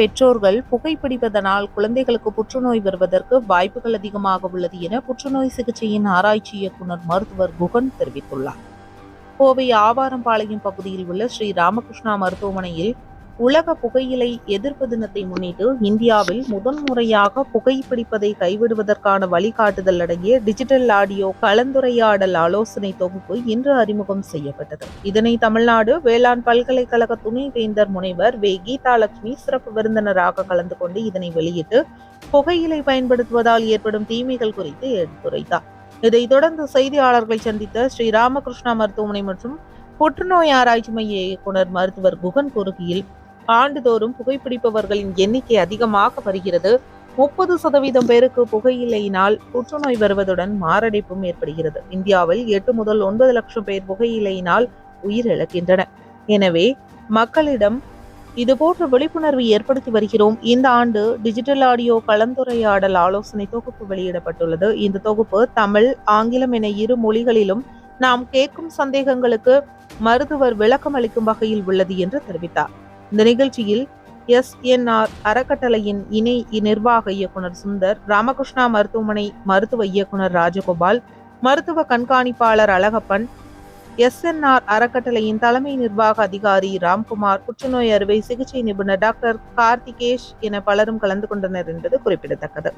பெற்றோர்கள் புகைப்பிடிப்பதனால் குழந்தைகளுக்கு புற்றுநோய் வருவதற்கு வாய்ப்புகள் அதிகமாக உள்ளது என புற்றுநோய் சிகிச்சையின் ஆராய்ச்சி இயக்குனர் மருத்துவர் குகன் தெரிவித்துள்ளார். கோவை ஆவாரம்பாளையம் பகுதியில் உள்ள ஸ்ரீ ராமகிருஷ்ணா மருத்துவமனையில் உலக புகையிலை எதிர்ப்பு தினத்தை முன்னிட்டு இந்தியாவில் முதன்முறையாக புகைப்பிடிப்பதை கைவிடுவதற்கான வழிகாட்டுதல் அடங்கிய டிஜிட்டல் ஆடியோ கலந்துரையாடல் ஆலோசனை தொகுப்பு இன்று அறிமுகம் செய்யப்பட்டது. இதனை தமிழ்நாடு வேளாண் பல்கலைக்கழக துணைவேந்தர் முனைவர் வே. கீதாலட்சுமி சிறப்பு விருந்தினராக கலந்து கொண்டு இதனை வெளியிட்டு புகையிலை பயன்படுத்துவதால் ஏற்படும் தீமைகள் குறித்து எடுத்துரைத்தார். இதைத் தொடர்ந்து செய்தியாளர்களை சந்தித்த ஸ்ரீ ராமகிருஷ்ணா மருத்துவமனை மற்றும் புற்றுநோய் ஆராய்ச்சி மைய இயக்குனர் மருத்துவர் குகன் குறுகியில் ஆண்டுதோறும் புகைப்பிடிப்பவர்களின் எண்ணிக்கை அதிகமாக வருகிறது. முப்பது சதவீதம் பேருக்கு புகையிலையினால் புற்றுநோய் வருவதுடன் மாரடைப்பும் ஏற்படுகிறது. இந்தியாவில் எட்டு முதல் ஒன்பது லட்சம் பேர் புகையிலையினால் உயிரிழக்கின்றனர். எனவே மக்களிடம் இதுபோன்ற விழிப்புணர்வு ஏற்படுத்தி வருகிறோம். இந்த ஆண்டு டிஜிட்டல் ஆடியோ கலந்துரையாடல் ஆலோசனை தொகுப்பு வெளியிடப்பட்டுள்ளது. இந்த தொகுப்பு தமிழ் ஆங்கிலம் என இரு மொழிகளிலும் நாம் கேட்கும் சந்தேகங்களுக்கு மருத்துவர் விளக்கம் அளிக்கும் வகையில் உள்ளது என்று தெரிவித்தார். இந்த நிகழ்ச்சியில் எஸ்என்ஆர் அறக்கட்டளையின் இணை நிர்வாக இயக்குனர் சுந்தர் ராமகிருஷ்ணா மருத்துவமனை மருத்துவ இயக்குனர் ராஜகோபால் மருத்துவ கண்காணிப்பாளர் அழகப்பன் எஸ்என்ஆர் அறக்கட்டளையின் தலைமை நிர்வாக அதிகாரி ராம்குமார் புற்றுநோய் அறுவை சிகிச்சை நிபுணர் டாக்டர் கார்த்திகேஷ் என பலரும் கலந்து கொண்டனர் என்பது குறிப்பிடத்தக்கது.